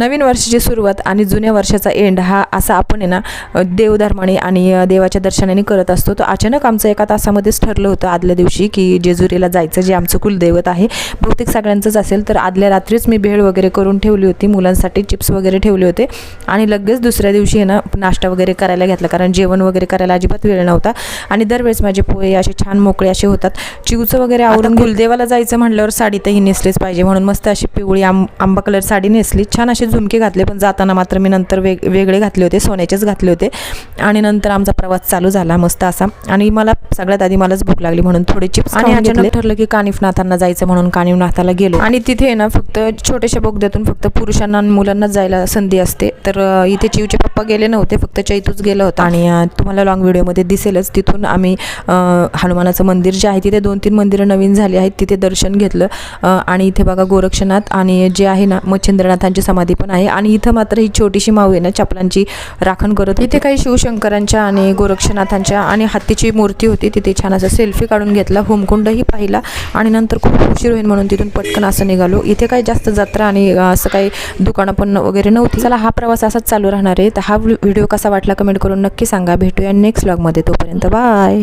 नवीन वर्षाची सुरुवात आणि जुन्या वर्षाचा एंड हा असा आपण आहे ना देवधर्माने आणि देवाच्या दर्शनाने करत असतो. तर अचानक आमचं एका तासामध्येच ठरलं होतं आदल्या दिवशी की जेजुरीला जायचं जे आमचं कुलदैवत आहे. बहुतेक सगळ्यांचंच असेल तर आदल्या रात्रीच मी भेळ वगैरे करून ठेवली होती मुलांसाठी चिप्स वगैरे ठेवले होते. आणि लगेच दुसऱ्या दिवशी आहे ना नाश्ता वगैरे करायला घेतला कारण जेवण वगैरे करायला अजिबात वेळ नव्हता. आणि दरवेळेस माझे पोहे असे छान मोकळे असे होतात. चिवचं वगैरे आवडून कुलदेवाला जायचं म्हटल्यावर साडी तर ही नेसलीच पाहिजे. म्हणून मस्त अशी पिवळी आंब आंबा कलर साडी नेसली. छान असे झुमके घातले पण जाताना मात्र मी नंतर वेग वेगळे घातले होते सोन्याचेच घातले होते. आणि नंतर आमचा प्रवास चालू झाला मस्त असा. आणि मला सगळ्यात आधी मलाच भूक लागली म्हणून थोडे चिप्स आणि अचानक ठरलं की कानिफनाथांना जायचं म्हणून कानिफनाथाला गेलो. आणि तिथे ना फक्त छोट्याशा बोगद्यातून फक्त पुरुषांना आणि मुलांनाच जायला संधी असते. तर इथे चिवचे पप्पा गेले नव्हते फक्त चैतूच गेलं होतं. आणि तुम्हाला लॉंग व्हिडिओमध्ये दिसेलच. तिथून आम्ही हनुमानाचं मंदिर जे आहे तिथे दोन तीन मंदिरं नवीन झाली आहेत. तिथे दर्शन घेतलं. आणि इथे बघा गोरक्षनाथ आणि जे आहे ना मच्छिंद्रनाथांची समाधी पण आहे. आणि इथं मात्र ही छोटीशी माऊ आहे ना चपलांची राखण करत इथे काही शिवशंकरांच्या आणि गोरक्षनाथांच्या आणि हत्तीची मूर्ती होती. तिथे छान असं सेल्फी काढून घेतला. होमकुंडही पाहिला. आणि नंतर खूप उशीर होईल म्हणून तिथून पटकन असं निघालो. इथे काही जास्त जत्रा आणि असं काही दुकानं पण वगैरे नव्हती. चला हा प्रवास असाच चालू राहणार आहे. तर हा व्हिडिओ कसा वाटला कमेंट करून नक्की सांगा. भेटूया नेक्स्ट व्लॉगमध्ये तोपर्यंत बाय